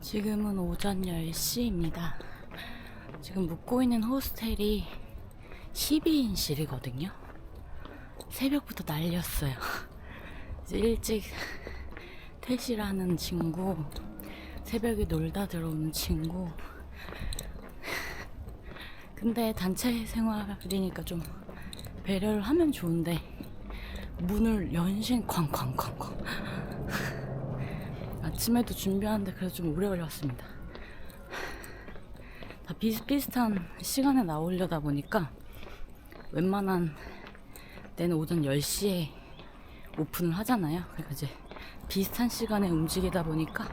지금은 오전 10시입니다. 지금 묵고 있는 호스텔이 12인실이거든요. 새벽부터 난리였어요. 이제 일찍 퇴실하는 친구, 새벽에 놀다 들어오는 친구. 근데 단체 생활이니까 좀 배려를 하면 좋은데 문을 연신 쾅쾅쾅쾅. 아침에도 준비하는데 그래서 좀 오래 걸렸습니다. 다 비슷비슷한 시간에 나오려다 보니까 웬만한 때는 오전 10시에 오픈을 하잖아요. 그러니까 이제 비슷한 시간에 움직이다 보니까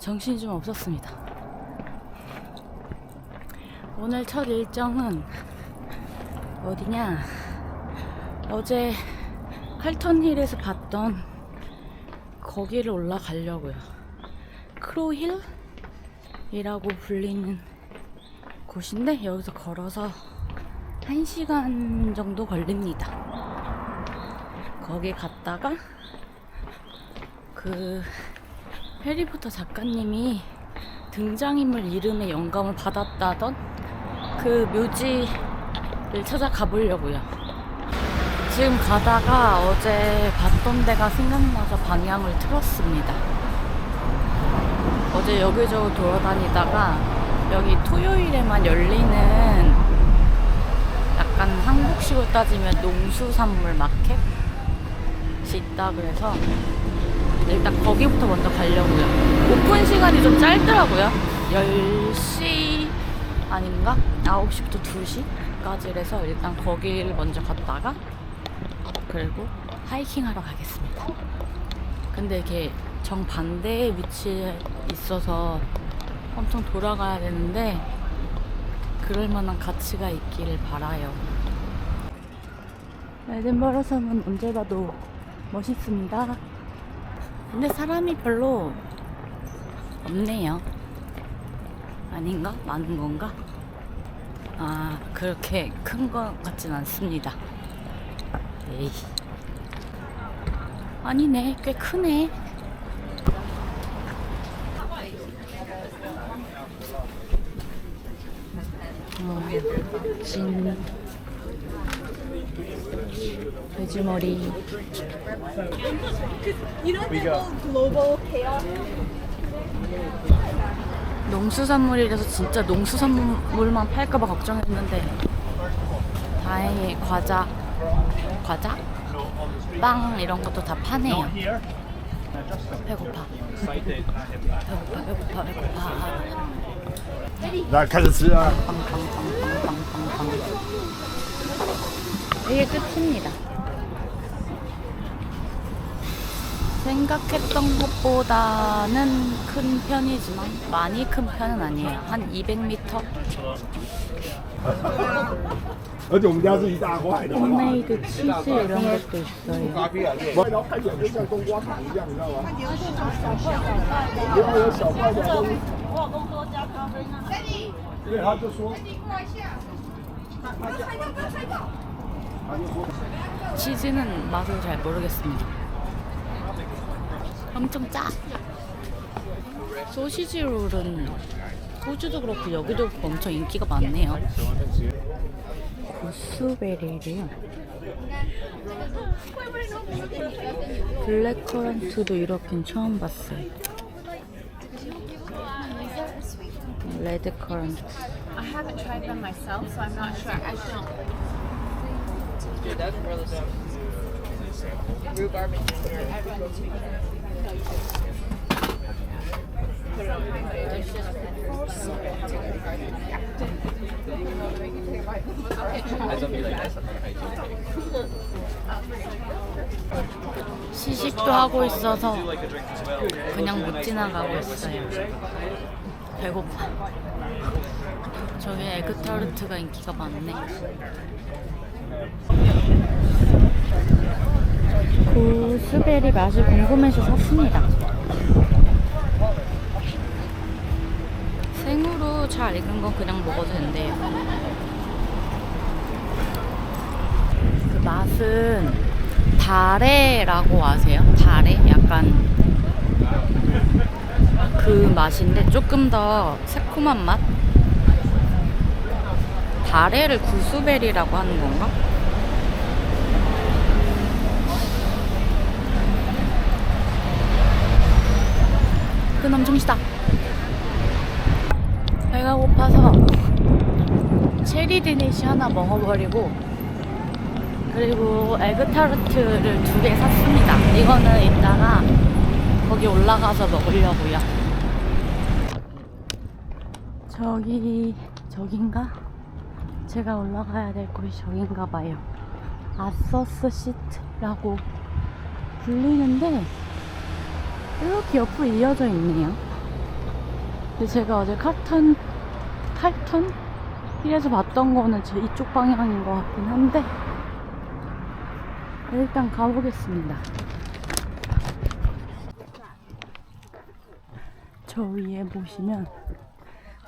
정신이 좀 없었습니다. 오늘 첫 일정은 어디냐? 어제 칼턴힐에서 봤던 거기를 올라가려고요. 크로힐이라고 불리는 곳인데 여기서 걸어서 1시간 정도 걸립니다. 거기 갔다가 그 해리포터 작가님이 등장인물 이름에 영감을 받았다던 그 묘지를 찾아가 보려고요. 지금 가다가 어제 봤던 데가 생각나서 방향을 틀었습니다. 어제 여기저기 돌아다니다가 여기 토요일에만 열리는 약간 한국식으로 따지면 농수산물 마켓이 있다 그래서 일단 거기부터 먼저 가려고요. 오픈 시간이 좀 짧더라고요. 10시 아닌가? 9시부터 2시까지라서 일단 거기를 먼저 갔다가 그리고 하이킹 하러 가겠습니다. 근데 이게 정반대의 위치에 있어서 엄청 돌아가야 되는데 그럴 만한 가치가 있기를 바라요. 에든버러 섬은 언제 봐도 멋있습니다. 근데 사람이 별로 없네요. 아닌가? 많은 건가? 아, 그렇게 큰 것 같진 않습니다. 에이. 아니네, 꽤 크네. 어, 진 돼지머리 농수산물이라서 진짜 농수산물만 팔까봐 걱정했는데 다행히 과자 과자, 빵 이런 것도 다 파네요. 배고파. 배고파, 배고파, 배고파. 나 카드스야. 이게 끝입니다. 생각했던 것보다는 큰 편이지만 많이 큰 편은 아니에요. 한 200m? 而且我们家是一大块的，好不好？ 홈메이드 치즈 이런 것도 있어요 然后看起来就像冬瓜糖一样，你知道吗？如果有小块的都是，对，他就说，他就说。 치즈는 맛을 잘 모르겠습니다. 엄청 짜. 소시지 롤은 호주도 그렇고 여기도 엄청 인기가 많네요. 구스베리래요. 블랙커런트도 이렇게 처음 봤어요. 레드커런트. I haven't tried them myself, so I'm not sure. I don't. Rhubarb and ginger. 시식도 하고 있어서 그냥 못 지나가고 있어요. 배고파. 저기 에그타르트가 인기가 많네. 고스베리 맛이 궁금해서 샀습니다. 잘 익은 건 그냥 먹어도 된대요. 그 맛은 다레라고 아세요? 다레? 약간 맛인데 조금 더 새콤한 맛? 다래를 구스베리라고 하는 건가? 끈 엄청 시다 배가 고파서 체리 디니시 하나 먹어버리고 그리고 에그타르트를 두 개 샀습니다. 이거는 이따가 거기 올라가서 먹으려고요. 저기 저긴가? 제가 올라가야 될 곳이 저긴가 봐요. 아서스 시트라고 불리는데 이렇게 옆으로 이어져 있네요. 근데 제가 어제 카탄 8톤? 이래서 봤던 거는 제 이쪽 방향인 것 같긴 한데 일단 가보겠습니다 저 위에 보시면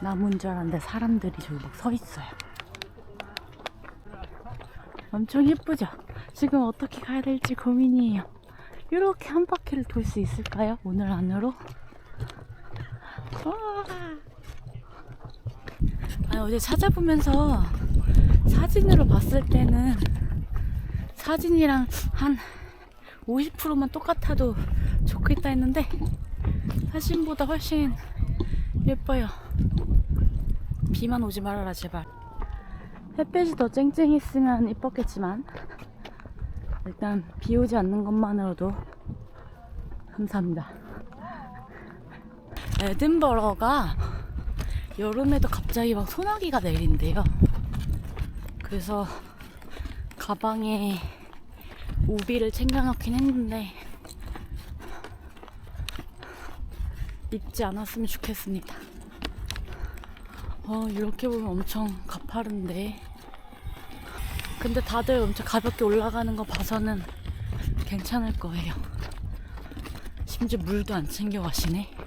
나무인 줄 알았는데 사람들이 저기 막 서 있어요 엄청 예쁘죠? 지금 어떻게 가야 될지 고민이에요 이렇게 한 바퀴를 돌 수 있을까요? 오늘 안으로? 와. 아, 어제 찾아보면서 사진으로 봤을 때는 사진이랑 한 50%만 똑같아도 좋겠다 했는데 사진보다 훨씬 예뻐요. 비만 오지 말아라 제발. 햇빛이 더 쨍쨍했으면 이뻤겠지만 일단 비 오지 않는 것만으로도 감사합니다. 에든버러가 여름에도 갑자기 막 소나기가 내린대요. 그래서 가방에 우비를 챙겨놓긴 했는데 입지 않았으면 좋겠습니다. 어, 이렇게 보면 엄청 가파른데. 근데 다들 엄청 가볍게 올라가는 거 봐서는 괜찮을 거예요. 심지어 물도 안 챙겨 가시네.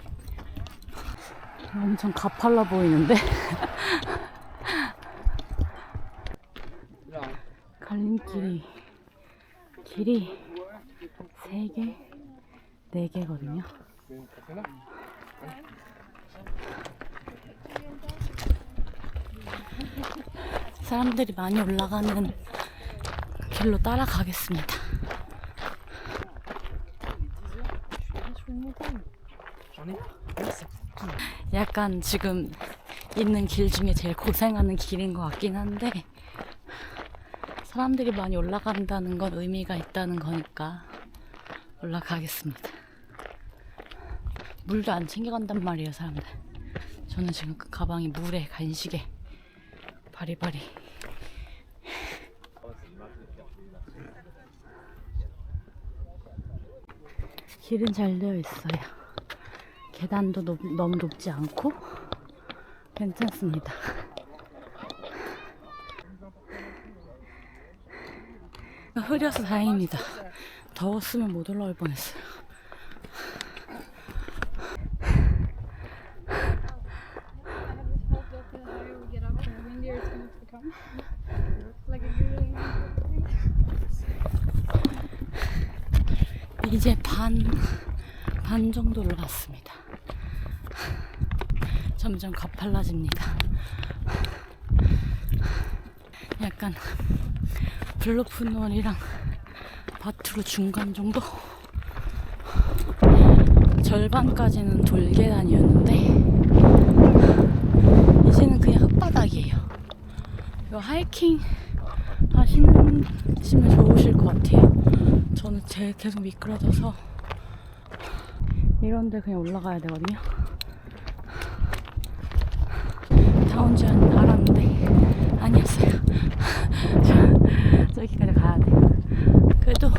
엄청 가팔라 보이는데? 갈림길이 길이 3개, 4개거든요. 사람들이 많이 올라가는 길로 따라가겠습니다. 약간 지금 있는 길 중에 제일 고생하는 길인 것 같긴 한데 사람들이 많이 올라간다는 건 의미가 있다는 거니까 올라가겠습니다. 물도 안 챙겨간단 말이에요, 사람들. 저는 지금 그 가방이 물에 간식에 바리바리. 길은 잘 되어 있어요. 계단도 높- 너무 높지 않고 괜찮습니다. 흐려서 다행입니다. 더웠으면 못 올라올 뻔했어요. 이제 반, 반 정도 올라갔습니다. 점점 가팔라집니다. 약간 블루프놀이랑 바트로 중간 정도? 절반까지는 돌계단이었는데 이제는 그냥 흙바닥이에요. 이거 하이킹 하시는 시면 좋으실 것 같아요. 저는 제 계속 미끄러져서 이런데 그냥 올라가야 되거든요. 다온줄 알았는데 아니었어요. 저기까지 가야 돼. 그래도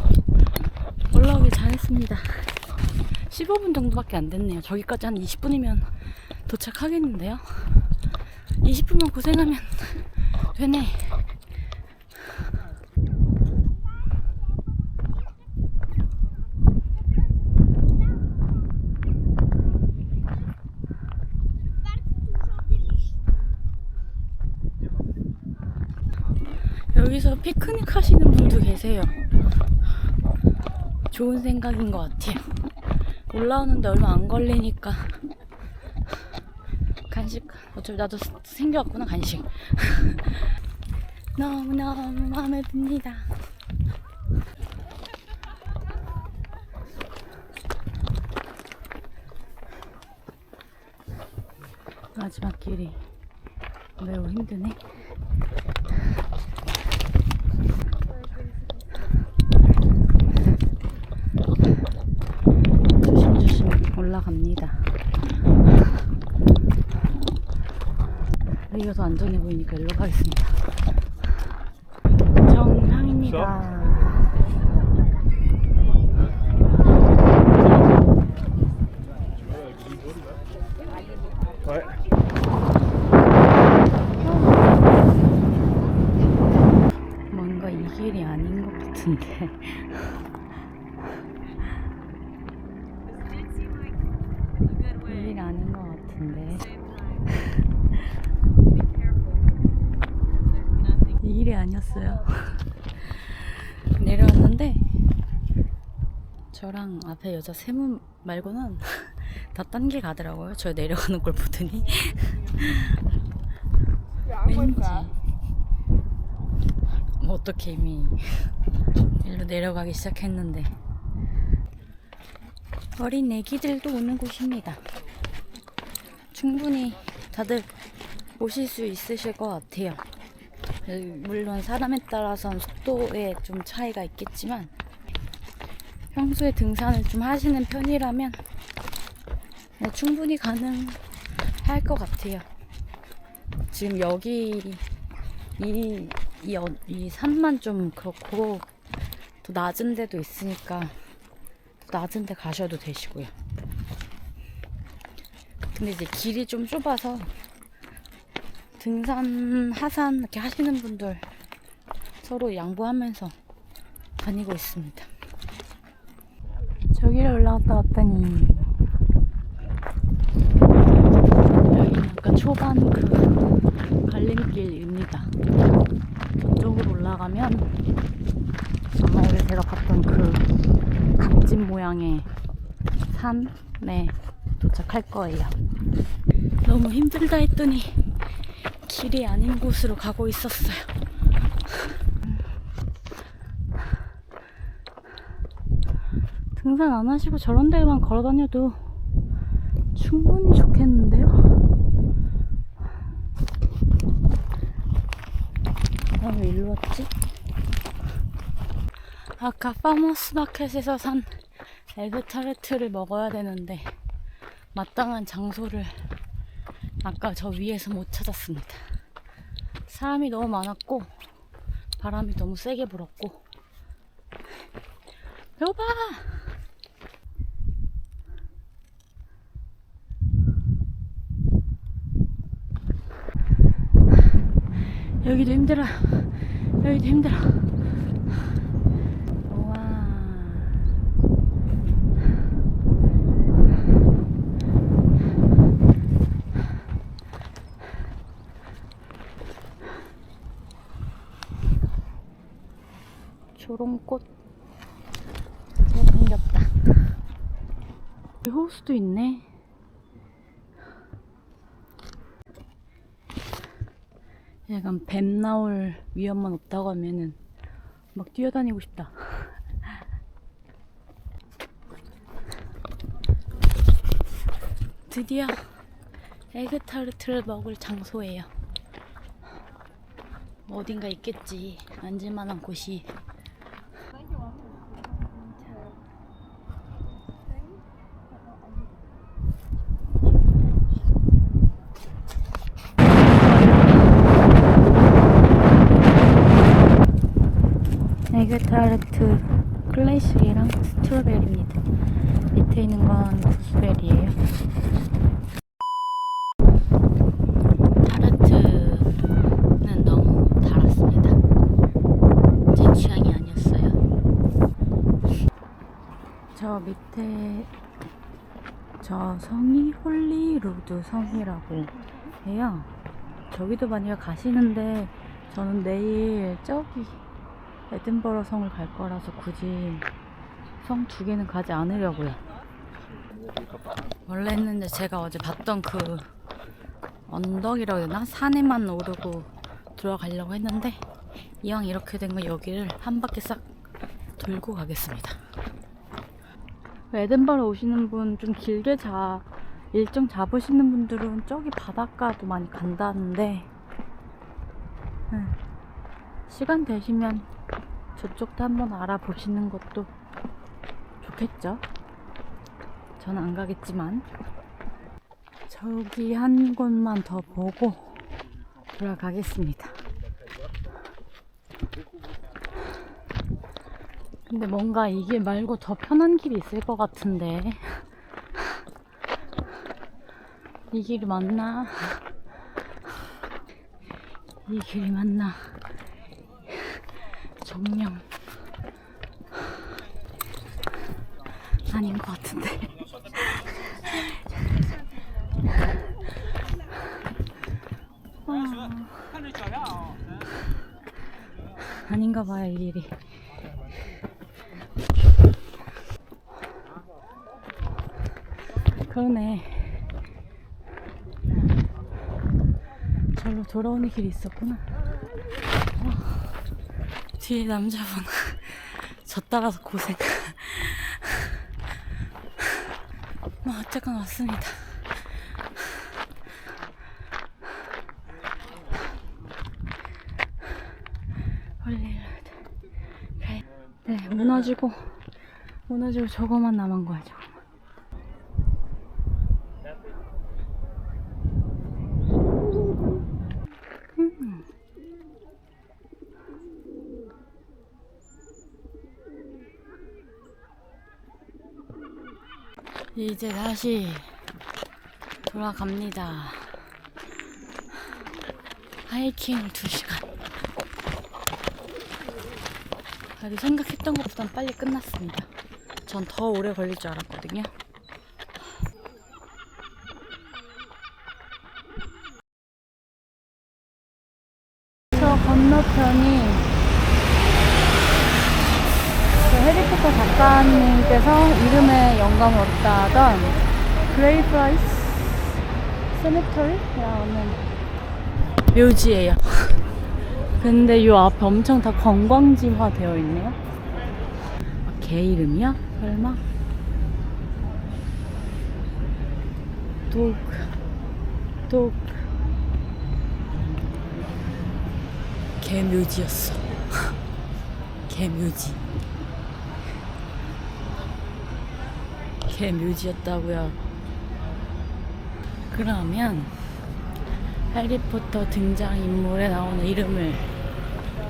올라오길 잘했습니다. 15분 정도밖에 안 됐네요. 저기까지 한 20분이면 도착하겠는데요. 20분만 고생하면 되네. 여기서 피크닉 하시는 분도 계세요. 좋은 생각인 것 같아요. 올라오는데 얼마 안 걸리니까 간식 어차피 나도 스- 생겨왔구나 간식 너무너무 마음에 듭니다 마지막 길이 매우 힘드네 조심조심 올라갑니다 여기가 더 안전해 보이니까 일로 가겠습니다. 정상입니다. Ouais. 뭔가 이 길이 아닌 것 같은데. 이 길이 아닌 것 같은데. 이 길이 아니었어요. 내려왔는데 저랑 앞에 여자 세 분 말고는 다 딴 길 가더라고요. 저 내려가는 걸 보더니 왠지 뭐 어떻게 이미 일로 내려가기 시작했는데 어린 애기들도 오는 곳입니다. 충분히 다들 오실 수 있으실 것 같아요. 물론 사람에 따라선 속도에 좀 차이가 있겠지만 평소에 등산을 좀 하시는 편이라면 네, 충분히 가능할 것 같아요. 지금 여기 이, 이, 어- 이 산만 좀 그렇고 또 낮은 데도 있으니까 또 낮은 데 가셔도 되시고요. 근데 이제 길이 좀 좁아서 등산, 하산 이렇게 하시는 분들 서로 양보하면서 다니고 있습니다. 저기를 올라갔다 왔더니 여기는 아까 초반 그 갈림길입니다. 저쪽으로 올라가면 아마 어제 제가 봤던 그 각진 모양의 산에 도착할 거예요. 너무 힘들다 했더니 길이 아닌 곳으로 가고 있었어요. 등산 안 하시고 저런 데만 걸어 다녀도 충분히 좋겠는데요? 아, 왜 일로 왔지? 아까 파머스 마켓에서 산 에그 타르트를 먹어야 되는데 마땅한 장소를 아까 저 위에서 못 찾았습니다. 사람이 너무 많았고 바람이 너무 세게 불었고 배고파! 여기도 힘들어. 여기도 힘들어. 우와. 잘 생겼다. 여기 호수도 있네. 약간 뱀 나올 위험만 없다고 하면은 막 뛰어다니고 싶다. 드디어 에그타르트를 먹을 장소예요. 어딘가 있겠지. 앉을 만한 곳이. 에그타르트 클래식이랑 스트로베리입니다. 밑에 있는 건 구스베리예요. 타르트는 너무 달았습니다. 제 취향이 아니었어요. 저 밑에 저 성이 홀리루드 성이라고 해요. 저기도 많이 가시는데 저는 내일 저기 에든버러 성을 갈 거라서 굳이 성 두 개는 가지 않으려고요. 원래 했는데 제가 어제 봤던 그 언덕이라고 해야 되나? 산에만 오르고 들어가려고 했는데 이왕 이렇게 된 거 여기를 한 바퀴 싹 돌고 가겠습니다. 에덴버러 오시는 분 좀 길게 자 일정 잡으시는 분들은 저기 바닷가도 많이 간다는데 음, 시간 되시면 저쪽도 한번 알아보시는 것도 좋겠죠? 저는 안 가겠지만 저기 한 곳만 더 보고 돌아가겠습니다. 근데 뭔가 이길 말고 더 편한 길이 있을 것 같은데 이 길이 맞나? 이 길이 맞나? 정령 아닌 것 같은데. 아닌가 봐요 이 길이. 그러네. 절로 돌아오는 길이 있었구나. 어, 뒤에 남자분. 저 따라서 고생. 뭐 어쨌건 왔습니다. 홀리로드. 네 무너지고 무너지고 저거만 남은 거야 이제 다시 돌아갑니다. 하이킹 2시간. 그래도 생각했던 것보단 빨리 끝났습니다. 전 더 오래 걸릴 줄 알았거든요. 저 건너편이 그 해리포터 작가님께서 이름에 영감을 얻다 하던 그레이프라이스 세메터리라는 묘지예요. 근데 요 앞에 엄청 다 관광지화 되어 있네요. 아, 개 이름이야? 설마? 독, 독. 개묘지였어. 개 묘지. 개묘지였다고요. 그러면 해리포터 등장인물에 나오는 이름을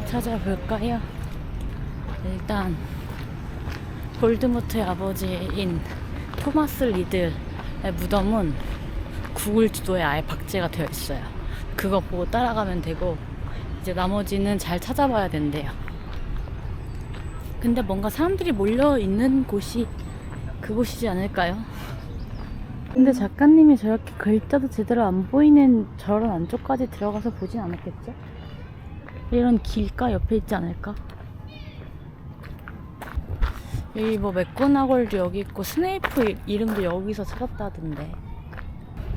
찾아볼까요? 일단 볼드모트의 아버지인 토마스 리들의 무덤은 구글 지도에 아예 박제가 되어 있어요. 그거 보고 따라가면 되고 이제 나머지는 잘 찾아봐야 된대요. 근데 뭔가 사람들이 몰려 있는 곳이 그곳이지 않을까요? 근데 작가님이 저렇게 글자도 제대로 안 보이는 저런 안쪽까지 들어가서 보진 않았겠죠? 이런 길가 옆에 있지 않을까? 여기 뭐 맥고나골도 여기 있고 스네이프 이- 이름도 여기서 찾았다던데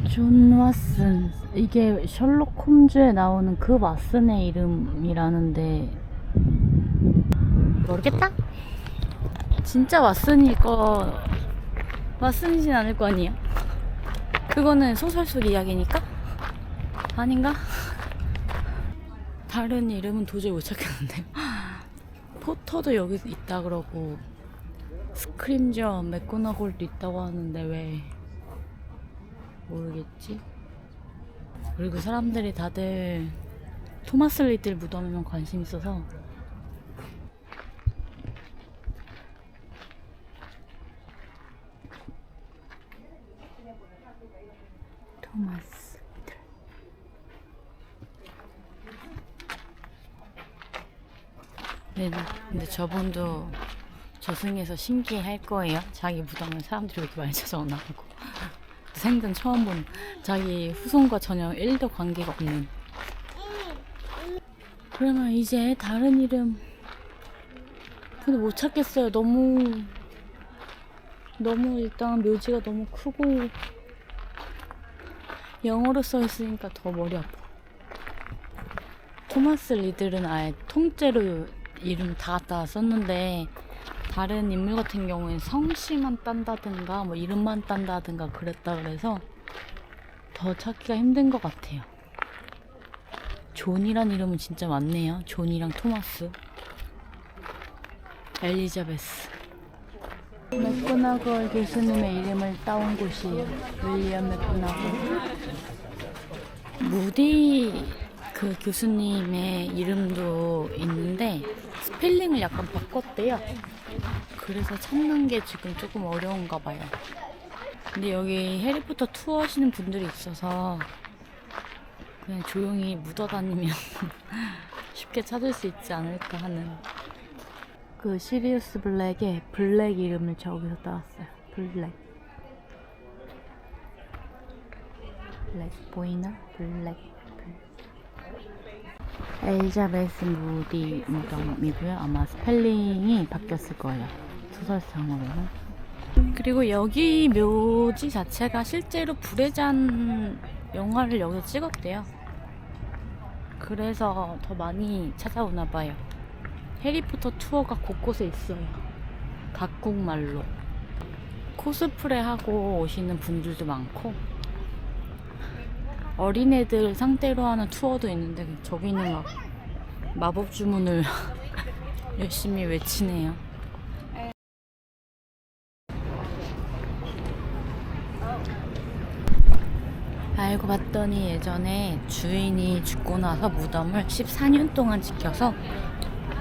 존 왓슨 이게 셜록 홈즈에 나오는 그 왓슨의 이름이라는데 모르겠다? 진짜 왓슨일 거 왓슨이진 않을 거 아니야? 그거는 소설 속 이야기니까? 아닌가? 다른 이름은 도저히 못 찾겠는데 포터도 여기 있다 그러고 스크림저 맥고나골도 있다고 하는데 왜 모르겠지? 그리고 사람들이 다들 토마스 리들 무덤에만 관심 있어서 토마스 리들 네, 근데 저분도 저승에서 신기해 할 거예요. 자기 무덤에 사람들이 이렇게 많이 찾아오나 하고. 생전 처음 본 자기 후손과 전혀 1도 관계가 없는. 그러면 이제 다른 이름. 근데 못 찾겠어요. 너무, 너무 일단 묘지가 너무 크고. 영어로 써 있으니까 더 머리 아파. 토마스 리들은 아예 통째로 이름 다 갖다 썼는데 다른 인물 같은 경우엔 성씨만 딴다든가 뭐 이름만 딴다든가 그랬다 그래서 더 찾기가 힘든 것 같아요. 존이란 이름은 진짜 많네요. 존이랑 토마스. 엘리자베스. 맥고나걸 교수님의 이름을 따온 곳이에요. 윌리엄 맥고나걸. 무디 그 교수님의 이름도 있는데 스펠링을 약간 바꿨대요. 그래서 찾는 게 지금 조금 어려운가 봐요. 근데 여기 해리포터 투어 하시는 분들이 있어서 그냥 조용히 묻어 다니면 쉽게 찾을 수 있지 않을까 하는 그 시리우스 블랙의 블랙 이름을 저기서 따왔어요. 블랙. 블랙 보이나? 블랙. 엘자베스 무디 무덤이고요. 아마 스펠링이 바뀌었을 거예요. 소설상으로는. 그리고 여기 묘지 자체가 실제로 불의 잔 영화를 여기서 찍었대요. 그래서 더 많이 찾아오나 봐요. 해리포터 투어가 곳곳에 있어요. 각국 말로. 코스프레 하고 오시는 분들도 많고, 어린애들 상대로 하는 투어도 있는데, 저기는 막 마법 주문을 열심히 외치네요. 알고 봤더니 예전에 주인이 죽고 나서 무덤을 14년 동안 지켜서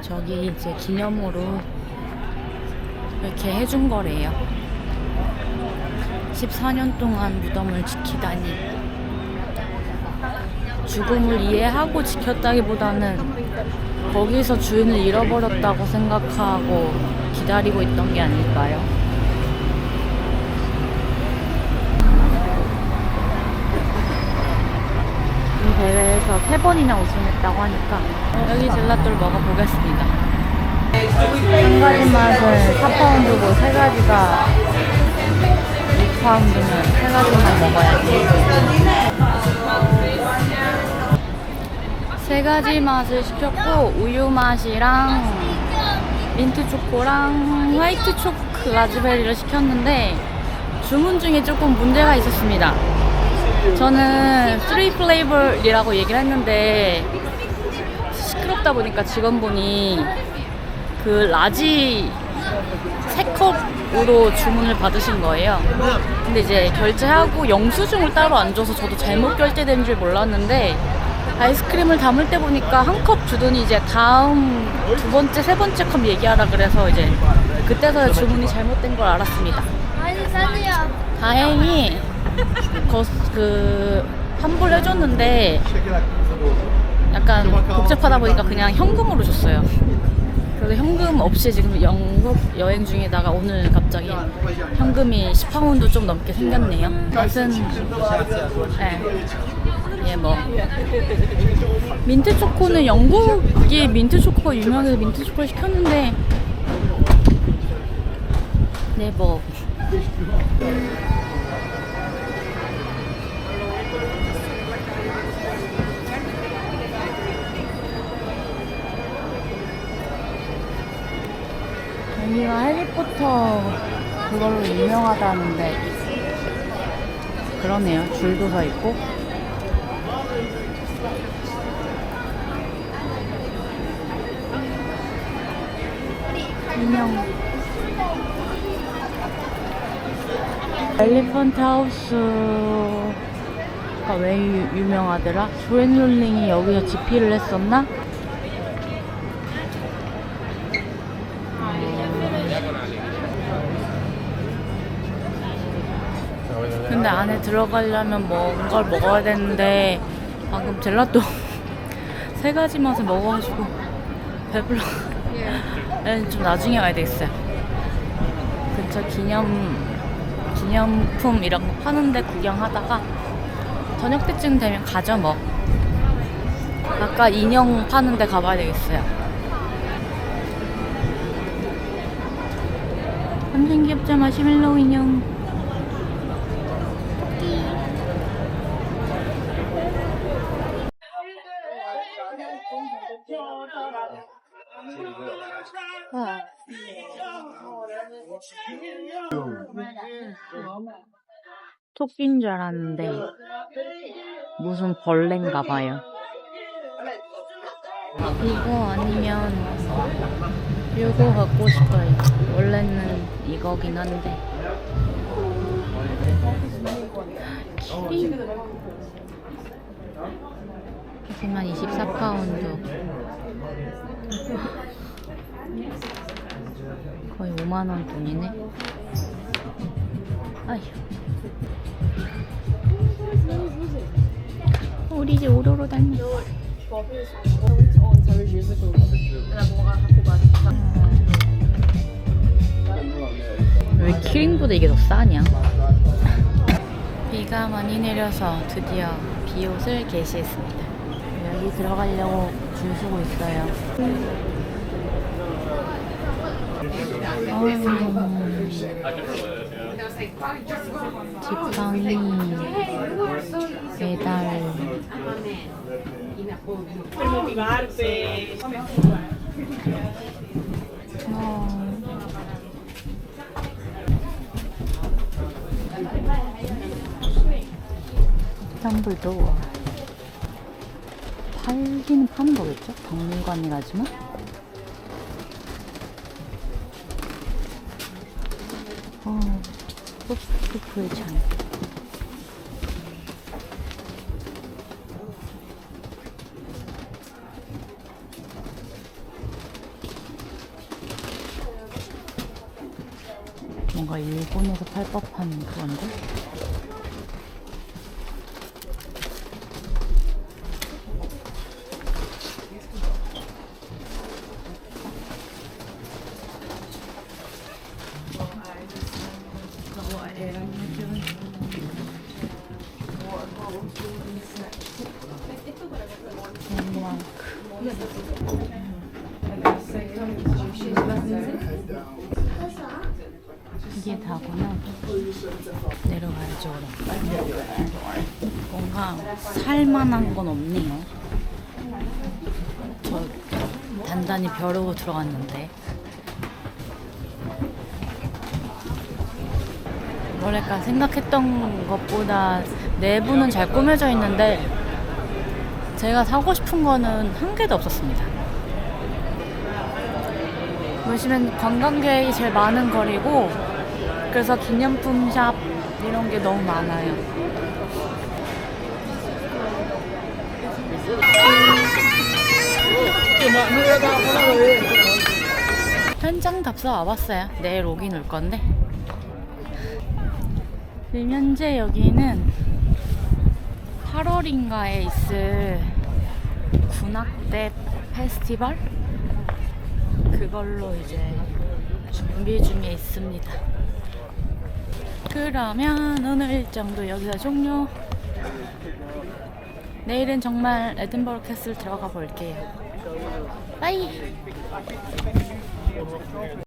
저기 이제 기념으로 이렇게 해준 거래요. 14년 동안 무덤을 지키다니. 죽음을 이해하고 지켰다기보다는 거기서 주인을 잃어버렸다고 생각하고 기다리고 있던 게 아닐까요? 이 대회에서 세 번이나 우승했다고 하니까 여기 젤라또를 먹어보겠습니다. 한 가지 맛은 4파운드고 세 가지가 6파운드면 세 가지만 먹어야지. 세 가지 맛을 시켰고 우유 맛이랑 민트 초코랑 화이트 초코 라즈베리를 시켰는데 주문 중에 조금 문제가 있었습니다. 저는 3 플레이블이라고 얘기를 했는데 시끄럽다 보니까 직원분이 그 라지 세 컵으로 주문을 받으신 거예요. 근데 이제 결제하고 영수증을 따로 안 줘서 저도 잘못 결제된 줄 몰랐는데 아이스크림을 담을 때 보니까 한 컵 주더니 이제 다음 두 번째, 세 번째 컵 얘기하라 그래서 이제 그때서야 주문이 잘못된 걸 알았습니다. 다행히 거, 그 환불 해줬는데 약간 복잡하다 보니까 그냥 현금으로 줬어요. 그래서 현금 없이 지금 영국 여행 중에다가 오늘 갑자기 현금이 10파운드 좀 넘게 생겼네요. 맛은 네. 예, 뭐. 민트 초코는 영국이 민트 초코가 유명해서 민트 초코를 시켰는데 네, 뭐. 여기가 해리포터 그걸로 유명하다는데. 그러네요. 줄도 서 있고 인형 엘리펀트 하우스가 왜 유, 유명하더라? 조앤 롤링이 여기서 집필을 했었나? 근데 안에 들어가려면 뭔가를 먹어야 되는데 방금 젤라또 세 가지 맛을 먹어가지고 배불러. 좀 나중에 와야 되겠어요. 근처 기념, 기념품 이런 거 파는데 구경하다가 저녁 때쯤 되면 가죠, 뭐. 아까 인형 파는데 가봐야 되겠어요. 삼촌 귀엽죠, 마시멜로 인형. 와. 토끼인 줄 알았는데 무슨 벌레인가 봐요. 이거 아니면 이거 갖고 싶어요. 원래는 이거긴 한데. 키링. 하지만 24파운드. 거의 5만원 돈이네. 아휴. 우리 이제 오로로 다니. 왜 키링보다 이게 더 싸냐? 비가 많이 내려서 드디어 비옷을 개시했습니다. 여기 들어가려고 줄 서고 있어요. 지팡이 배달 어. 텀블도 팔기는 파는 거겠죠? 박물관이라지만 어, 소프트풀 잔 뭔가 일본에서 팔 법한 그건데? 들어갔는데 뭐랄까 생각했던 것보다 내부는 잘 꾸며져 있는데 제가 사고 싶은 거는 한 개도 없었습니다. 보시면 관광객이 제일 많은 거리고 그래서 기념품 샵 이런 게 너무 많아요. 현장 답사 와봤어요. 내일 오긴 올 건데. 지금 현재 여기는 8월인가에 있을 군악대 페스티벌? 그걸로 이제 준비 중에 있습니다. 그러면 오늘 일정도 여기서 종료. 내일은 정말 에든버러 캐슬 들어가 볼게요. 빠이!